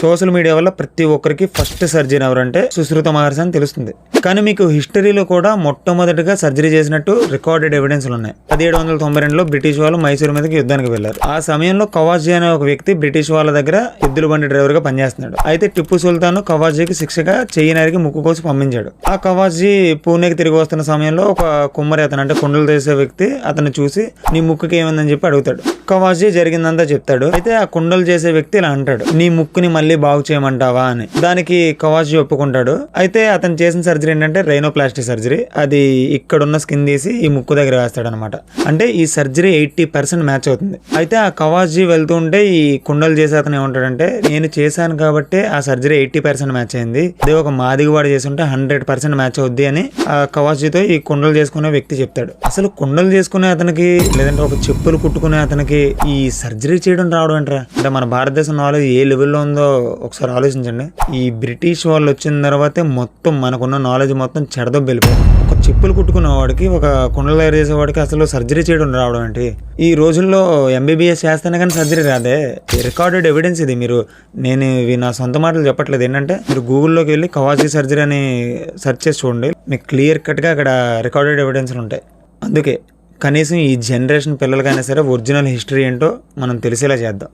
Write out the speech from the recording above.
Social media వల్ల ప్రతి ఒక్కరికి ఫస్ట్ సర్జరీ ఎవరంటే సుశ్రుత మహర్షి అని తెలుస్తుంది. కానీ మీకు హిస్టరీలో కూడా మొట్టమొదటిగా సర్జరీ చేసినట్టు రికార్డెడ్ ఎవిడెన్స్లు ఉన్నాయి. పదిహేడు వందల తొంభై రెండులో బ్రిటిష్ వాళ్ళు మైసూరు మీదకి యుద్ధానికి వెళ్ళారు ఆ సమయంలో కవాజీ అనే ఒక వ్యక్తి బ్రిటిష్ వాళ్ళ దగ్గర ఎద్దుల బండి డ్రైవర్గా పనిచేస్తున్నాడు. అయితే టిప్పు సుల్తాన్ కవాజీకి శిక్షగా చెయ్యి నరికి ముక్కు కోసి పంపించాడు. ఆ కవాజీ పూణేకి తిరిగి వస్తున్న సమయంలో ఒక కుమ్మరి అతను అంటే కుండలు చేసే వ్యక్తి అతను చూసి నీ ముక్కుకి ఏమైందని చెప్పి అడుగుతాడు. కవాజీ జరిగిందంతా చెప్తాడు. అయితే ఆ కుండలు చేసే వ్యక్తి ఇలా అంటాడు నీ ముక్కుని మళ్ళీ బాగు చేయమంటావా? అని. దానికి కవాజీ ఒప్పుకుంటాడు. అయితే అతను చేసిన సర్జరీ ఏంటంటే రైనోప్లాస్టిక్ సర్జరీ అది ఇక్కడున్న స్కిన్ తీసి ఈ ముక్కు దగ్గర వేస్తాడు అనమాట అంటే ఈ సర్జరీ ఎయిటీ పర్సెంట్ మ్యాచ్ అవుతుంది. అయితే ఆ కవాజీ వెళ్తూ ఉంటే ఈ కుండలు చేసే అతను ఏమంటాడంటే నేను చేశాను కాబట్టి ఆ సర్జరీ ఎయిటీ పర్సెంట్ మ్యాచ్ అయింది. అదే ఒక మాదిగవాడు చేస్తుంటే హండ్రెడ్ పర్సెంట్ మ్యాచ్ అవుద్ది అని ఆ కవాజీతో ఈ కుండలు చేసుకునే వ్యక్తి చెప్తాడు. అసలు కుండలు చేసుకునే అతనికి లేదంటే ఒక చెప్పులు కుట్టుకునే అతనికి ఈ సర్జరీ చేయడం రావడం ఏంట్రా? అంటే మన భారతదేశం నాలెడ్జ్ ఏ లెవెల్లో ఉందో ఒకసారి ఆలోచించండి. ఈ బ్రిటిష్ వాళ్ళు వచ్చిన తర్వాతే మొత్తం మనకున్న నాలెడ్జ్ మొత్తం చెడదొబ్బ వెళ్ళిపోయింది. ఒక చెప్పులు కుట్టుకున్నవాడికి ఒక కుండలు తయారు చేసేవాడికి అసలు సర్జరీ చేయడం రావడం ఏంటి? ఈ రోజుల్లో ఎంబీబీఎస్ చేస్తేనే కానీ సర్జరీ రాదే. రికార్డెడ్ ఎవిడెన్స్ ఇది మీరు. నేను ఇవి నా సొంత మాటలు చెప్పట్లేదు. ఏంటంటే మీరు గూగుల్లోకి వెళ్ళి కవాజీ సర్జరీ అని సెర్చ్ చేసి చూడండి. మీకు క్లియర్ కట్గా అక్కడ రికార్డెడ్ ఎవిడెన్స్లు ఉంటాయి. అందుకే కనీసం ఈ జనరేషన్ పిల్లలకైనా సరే ఒరిజినల్ హిస్టరీ ఏంటో మనం తెలిసేలా చేద్దాం.